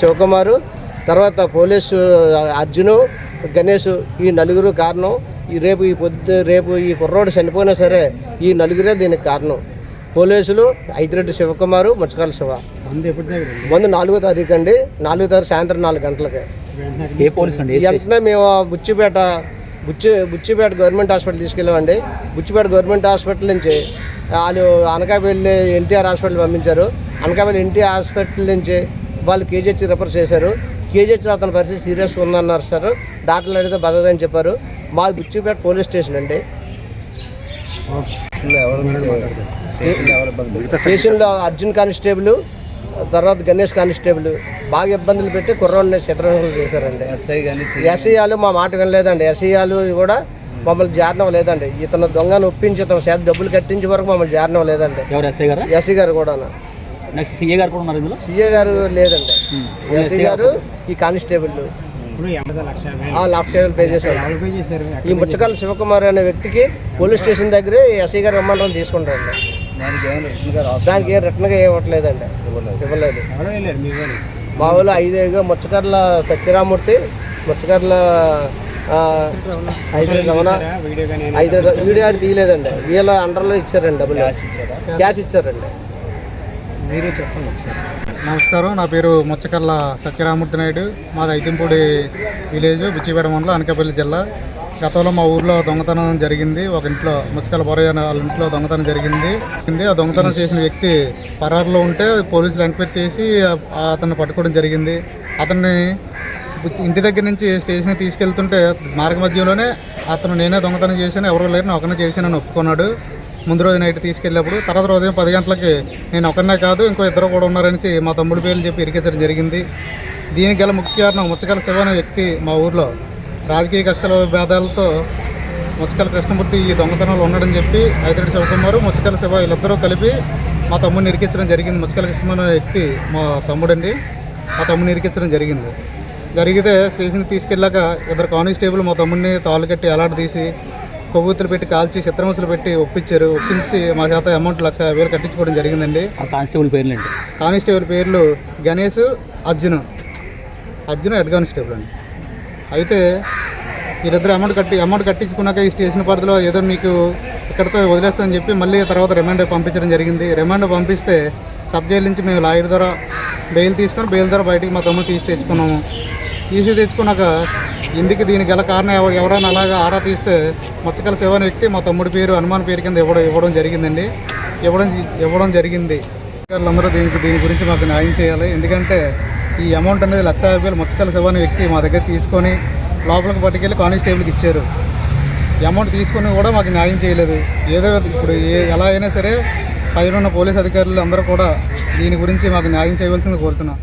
శివకుమారు తర్వాత పోలీసు అర్జును గణేష్ ఈ నలుగురు కారణం. ఈ రేపు ఈ పొద్దు రేపు ఈ కుర్రోడు చనిపోయినా సరే ఈ నలుగురే దీనికి కారణం. పోలీసులు ఐతిరెడ్డి శివకుమారు ముచ్చకాల శివ. ముందు నాలుగో తారీఖు అండి. నాలుగో తారీఖు సాయంత్రం నాలుగు గంటలకి. ఏ పోలీస్ అండి? వెంటనే మేము బుచ్చిపేట బుచ్చి బుచ్చిపేట గవర్నమెంట్ హాస్పిటల్ తీసుకెళ్ళామండి. బుచ్చిపేట గవర్నమెంట్ హాస్పిటల్ నుంచి వాళ్ళు అనకాపల్లి ఎన్టీఆర్ హాస్పిటల్ పంపించారు. అనకాపల్లి ఎన్టీఆర్ హాస్పిటల్ నుంచి వాళ్ళు కేజీహెచ్ రిఫర్ చేశారు. కేజీహెచ్ అతని పరిస్థితి సీరియస్గా ఉందన్నారు సార్ డాక్టర్లు అడిగితే బతదని చెప్పారు. మాది బుచ్చిపేట పోలీస్ స్టేషన్ అండి. స్టేషన్లో అర్జున్ కానిస్టేబుల్ తర్వాత గణేష్ కానిస్టేబుల్ బాగా ఇబ్బందులు పెట్టి కుర్రోడిని చిత్రహింసలు చేశారండి. ఎస్ఐ కానీ ఎస్ఐయాలు మా మాట వినలేదండి. ఎస్ఐయాలు కూడా మమ్మల్ని జారణం లేదండి ఇతను దొంగను ఒప్పించి ఇతను చేత డబ్బులు కట్టించే వరకు మమ్మల్ని జారణం లేదండి ఎవరు ఎస్ఐ గారా? ఎస్ఐ గారు కూడా నెక్స్ట్ సీఏ గారు కూడా ఉన్నారు ఇందులో? సీఏ గారు లేదండి. ఎస్ఐ గారు ఈ కానిస్టేబుల్ యాభై పే చేశారు. ఈ ముచ్చకాల శివకుమార్ అనే వ్యక్తికి పోలీస్ స్టేషన్ దగ్గరే ఎస్ఐ గారు ఇమ్మంటారని తీసుకుంటారండి. దానికి ఏం రిటర్న్గా ఇవ్వట్లేదండి. ఇవ్వలేదు. మా ఊళ్ళో ఐదేగా ముచ్చకర్ల సత్యరామూర్తి ముచ్చకర్ల ఆ, ఐదు రమణ ఐదు వీడియో తీయలేదండి. వీళ్ళ అండర్లో ఇచ్చారండి డబ్బులు. క్యాష్ ఇచ్చారండి. మీరే చెప్పండి ఒకసారి. నమస్కారం నా పేరు ముచ్చకల్ల సత్యరామూర్తి నాయుడు. మాది ఐతింపూడి విలేజ్ బుచ్చిపేట మండలం అనకాపల్లి జిల్లా. గతంలో మా ఊర్లో దొంగతనం జరిగింది. ఒక ఇంట్లో ముచ్చకల బొరయ్య వాళ్ళ ఇంట్లో దొంగతనం జరిగింది. ఆ దొంగతనం చేసిన వ్యక్తి పరారులో ఉంటే పోలీసులు ఎంక్వైరీ చేసి అతన్ని పట్టుకోవడం జరిగింది. అతన్ని ఇంటి దగ్గర నుంచి స్టేషన్కి తీసుకెళ్తుంటే మార్గ మధ్యలోనే అతను నేనే దొంగతనం చేశాను ఎవరు లేరు నేను ఒకనే చేశానని ఒప్పుకున్నాడు. ముందు రోజు నైట్ తీసుకెళ్ళినప్పుడు తర్వాత రోజు పది గంటలకి నేను ఒకరినే కాదు ఇంకో ఇద్దరు కూడా ఉన్నారనేసి మా తమ్ముడి పేర్లు చెప్పి ఇరికించడం జరిగింది. దీనికి గల ముఖ్య కారణం ముచ్చకల శివ అనే వ్యక్తి మా ఊర్లో. రాజకీయ కక్షల భేదాలతో ముచ్చకల కృష్ణమూర్తి ఈ దొంగతనంలో ఉన్నాడని చెప్పి ఐదరెడ్డి శివకుమారు ముచ్చకల శివ వీళ్ళిద్దరూ కలిపి మా తమ్ముడిని ఇరికించడం జరిగింది. ముచ్చకల కృష్ణ అనే వ్యక్తి మా తమ్ముడండి మా తమ్ముడిని ఇరికించడం జరిగింది. జరిగితే స్టేషన్కి తీసుకెళ్ళాక ఇద్దరు కానిస్టేబుల్ మా తమ్ముడిని తాళ్ళు కట్టి అలాట్ తీసి కొవ్వొత్తులు పెట్టి కాల్చి చిత్రమసలు పెట్టి ఒప్పించారు. ఒప్పించి మా చేత అమౌంట్ లక్ష యాభై వేలు కట్టించుకోవడం జరిగిందండి. కానిస్టేబుల్ పేర్లేండి. కానిస్టేబుల్ పేర్లు గణేష్ అర్జున్. అర్జున్ హెడ్ కానిస్టేబుల్ అండి. అయితే వీరిద్దరు అమౌంట్ కట్టి అమౌంట్ కట్టించుకున్నాక ఈ స్టేషన్ పరిధిలో ఏదో మీకు ఇక్కడితో వదిలేస్తామని చెప్పి మళ్ళీ తర్వాత రిమాండ్ పంపించడం జరిగింది. రిమాండ్ పంపిస్తే సబ్ జైలు నుంచి మేము లాయర్ ద్వారా బెయిల్ తీసుకొని బెయిల్ ద్వారా బయటికి మా తమ్ముడు తీసి తెచ్చుకున్నాము. తీసి తెచ్చుకున్నాక ఇందుకు దీనికి గల కారణం ఎవరు ఎవరైనా అలాగా ఆరా తీస్తే ముచ్చకల శివ అనే వ్యక్తి మా తమ్ముడి పేరు హనుమాన్ పేరు కింద ఇవ్వడం ఇవ్వడం జరిగిందండి. ఇవ్వడం ఇవ్వడం జరిగింది. అధికారులందరూ దీనికి దీని గురించి మాకు న్యాయం చేయాలి. ఎందుకంటే ఈ అమౌంట్ అనేది లక్ష యాభై వేలు ముచ్చకల శివ అనే వ్యక్తి మా దగ్గర తీసుకొని లోపలికి పట్టుకెళ్ళి కానిస్టేబుల్కి ఇచ్చారు. ఈ అమౌంట్ తీసుకొని కూడా మాకు న్యాయం చేయలేదు. ఏదో ఇప్పుడు ఏ ఎలా అయినా సరే పైన ఉన్న పోలీస్ అధికారులు అందరూ కూడా దీని గురించి మాకు న్యాయం చేయవలసింది కోరుతున్నాం.